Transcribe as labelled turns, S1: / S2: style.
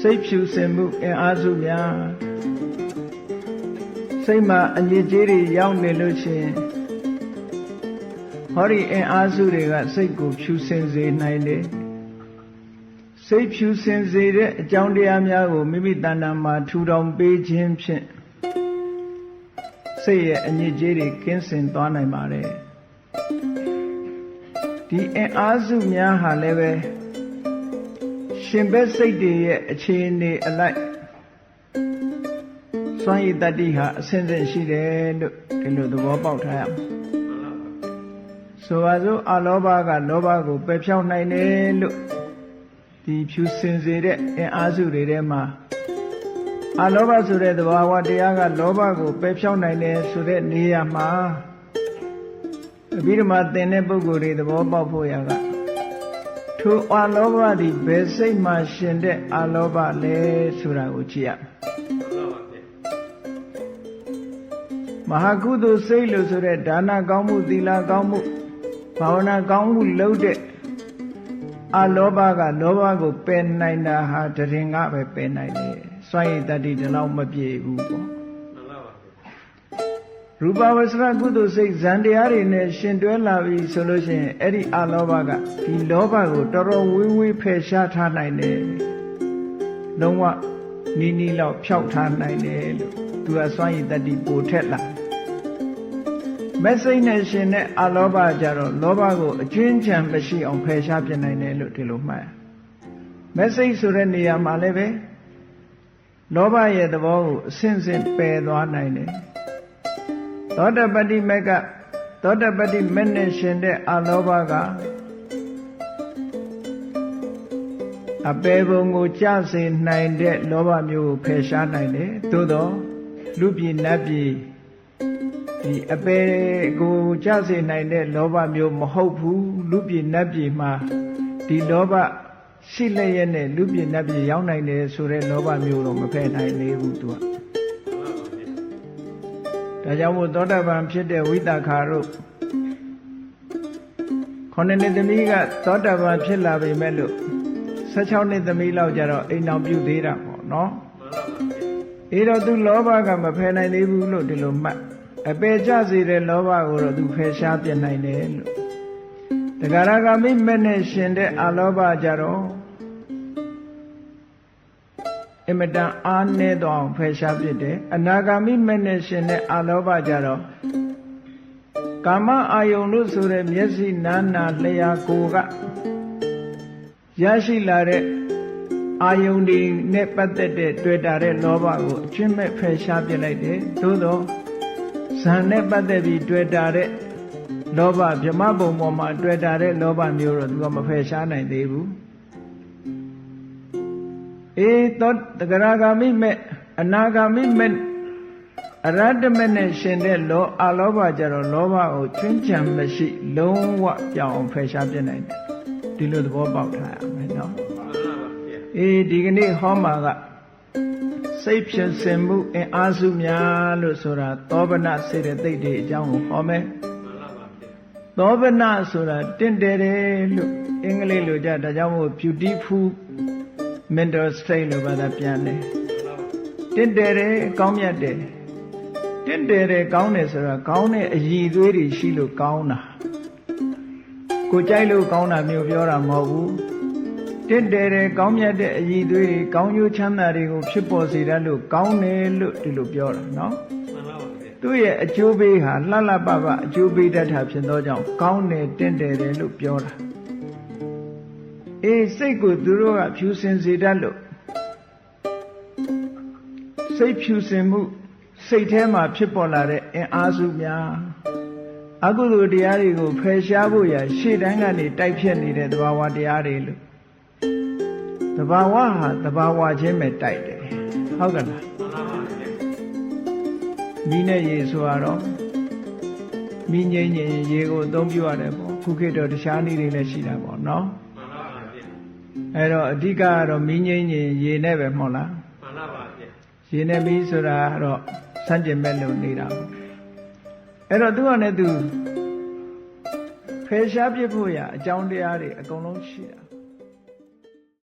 S1: စိတ်ဖြူစင်မှုအင်အားစုများစိတ်မှာအညစ်အကြေးတွေရောက်နေလို့ရှိရင်ဟောဒီအင်အားစုတွေကစိတ်ကိုဖြူစင်စေနိုင်တယ်စိတ်ဖြူစင်စေတဲ့အကြောင်းတရားများကိုမိမိတဏ္ဍာမှာထူထောင်ပေးခြင်းဖြင့်စိတ်ရဲ့အညစ်အကြေးတွေကင်းစင်သွားနိုင်ပါတယ်ဒီအင်အားစုများဟာလည်းပဲ ရှင်ဘက်စိတ်တွေရဲ့အခြေအနေအလိုက်စွမ်းရည်တတ္တိဟာအစဉ်စဉ်ရှိတယ်လို့ဒီလိုသဘောပေါက်ထားရမယ်ဆိုပါစို့အလောဘကလောဘကိုပယ်ဖြောင်းနိုင်တယ်လို့ဒီဖြူစင်စေတဲ့အင်အားစုတွေထဲမှာအလောဘဆိုတဲ့သဘာဝတရားကလောဘကိုပယ်ဖြောင်းနိုင်တယ်ဆိုတဲ့နေရာမှာအဘိဓမ္မာသင်တဲ့ပုဂ္ဂိုလ်တွေသဘောပေါက်ဖို့ရက ထိုအလောဘသည်ဘယ်စိတ်မှရှင်တဲ့အလောဘလဲဆိုတာကိုကြည့်ရမဟာကုသိုလ်စိတ်လို့ဆိုတဲ့ဒါနကောင်းမှုသီလကောင်းမှုဘာဝနာကောင်းမှုလုပ်တဲ့အလောဘကလောဘကိုပယ်နိုင်တာဟာတရင်ကပဲပယ်နိုင်တယ်စွန့်ရည်တတ္တိဒီလောက်မပြေဘူးပေါ့ ရူပဝဆရကုသိုလ်စိတ်ဇန်တရားတွေနဲ့ရှင်တွဲလာပြီဆိုလို့ရှိရင်အဲ့ဒီအလောဘကဒီလောဘကိုတော်တော်ဝေးဝေးဖယ်ရှားထားနိုင်တယ်လုံးဝနီးနီးလောက်ဖြောက်ထားနိုင်တယ်လို့သူကစွန့်ရည်တတ္တိပိုထက်လာမက်စိတ်နဲ့ရှင်တဲ့အလောဘကြတော့လောဘကိုအကျွင်းချံမရှိအောင်ဖယ်ရှားပြနိုင်တယ်လို့ဒီလိုမှတ်ရမက်စိတ်ဆိုတဲ့နေရာမှာလည်းပဲလောဘရဲ့သဘောကိုအစဉ်စဉ်ပယ်သွားနိုင်တယ် သောတပတ္တိမက်ကသောတပတ္တိမက်နဲ့ရှင်တဲ့အလောဘကအပေဘုံကိုကြစေနိုင်တဲ့လောဘမျိုးကိုဖယ်ရှားနိုင်တယ်သို့တော့လူပြည်နတ်ပြည်ဒီအပေကိုကြစေနိုင်တဲ့လောဘမျိုးမဟုတ်ဘူးလူပြည်နတ်ပြည်မှာဒီလောဘရှိလျက်နဲ့လူပြည်နတ်ပြည်ရောက်နိုင်တယ်ဆိုတဲ့လောဘမျိုးတော့မဖယ်နိုင်သေးဘူးသူက ဒါကြောင့်မို့သောတာပန်ဖြစ်တဲ့ဝိတခါတို့ခொနှစ်နှစ်သမီးကသောတာပန်ဖြစ်လာပြီမဲ့လို့16နှစ်သမီးလောက်ကြတော့အိမ်အောင်ပြုသေးတာပေါ့နော်အေးတော့သူလောဘကမဖယ်နိုင်သေးဘူးလို့ဒီလိုမှတ်အပေကြစေတဲ့လောဘကိုတော့သူဖယ်ရှားပြနိုင်တယ်လို့တဂရဂမိမဲ့နဲ့ရှင်တဲ့အလောဘကြတော့ အမတန်အားနည်းတော့ဖယ်ရှားပြတယ်အနာဂါမိမဲ့နဲ့ရှင်တဲ့အလောဘကြတော့ကာမအာယုန်လို့ဆိုတဲ့မျက်စိနာနာလျှာကိုကရရှိလာတဲ့အာယုန်ဒီနဲ့ပတ်သက်တဲ့တွေ့တာတဲ့လောဘကိုအချင်းမဲ့ဖယ်ရှားပြလိုက်တယ်သို့တော့ဇန်နဲ့ပတ်သက်ပြီးတွေ့တာတဲ့လောဘဗြမဘုံပေါ်မှာတွေ့တာတဲ့လောဘမျိုးတော့သူကမဖယ်ရှားနိုင်သေးဘူး အေးသောတဂရဂာမိမဲ့အနာဂာမိမဲ့အရတ္တမနဲ့ရှင်တဲ့လောအလောဘကြတော့လောဘကိုချွင်းချံမရှိ လုံးဝပြောင်းအောင်ဖယ်ရှားပြနိုင်တယ်ဒီလိုသဘောပေါက်ထားရမယ်နော်အေးဒီကနေ့ဟောမှာကစိတ်ဖြစ်စင်မှုအင်အားစုများလို့ဆိုတာသောဗနစေတသိက်တွေအကြောင်းကိုဟောမယ်သောဗနဆိုတာတင့်တယ်တယ်လို့အင်္ဂလိပ်လိုကြဒါကြောင့်မို့ beautiful mental state လို့ဘာသာပြန်တယ်တင့်တယ်တယ်ကောင်းမြတ်တယ်တင့်တယ်တယ်ကောင်းတယ်ဆိုတာကောင်းတဲ့အည်သွေးတွေရှိလို့ကောင်းတာကိုကြိုက်လို့ကောင်းတာမျိုးပြောတာမဟုတ်ဘူးတင့်တယ်တယ်ကောင်းမြတ်တဲ့အည်သွေးတွေကောင်းကျိုးချမ်းသာတွေကိုဖြစ်ပေါ်စေတတ်လို့ကောင်းတယ်လို့ဒီလိုပြောတာနော်သူ့ရဲ့အကျိုးပေးဟာလှလှပပအကျိုးပေးတတ်တာဖြစ်သောကြောင့်ကောင်းတယ်တင့်တယ်တယ်လို့ပြောတာ အေးစိတ်ကိုသူတို့ကဖြူစင်စေတတ်လို့စိတ်ဖြူစင်မှုစိတ်ထဲမှာဖြစ်ပေါ်လာတဲ့အင်အားစုများအကုသိုလ်တရားတွေကိုဖယ်ရှားဖို့ရရှေ့တန်းကနေတိုက်ဖြတ်နေတဲ့သဘာဝတရားတွေလို့သဘာဝဟာသဘာဝချင်းပဲတိုက်တယ်ဟုတ်ကလားမိနဲ့ရေဆိုတော့မိငိမ့်ရင်ရေကိုအသုံးပြုရတယ်ပေါ့ခုခေတ်တော့တခြားနည်းတွေလည်းရှိတာပေါ့နော် အဲ့တော့အဓိကကတော့မိငိမ့်ရင်ရေနဲ့ပဲမဟုတ်လားမှန်ပါပါဗျရေနဲ့မီးဆိုတာတော့စန့်ကျင်မဲ့လို့နေတာပေါ့အဲ့တော့သူကလည်းသူဖယ်ရှားပြစ်ဖို့ရအကြောင်းတရားတွေအကုန်လုံးရှိတာ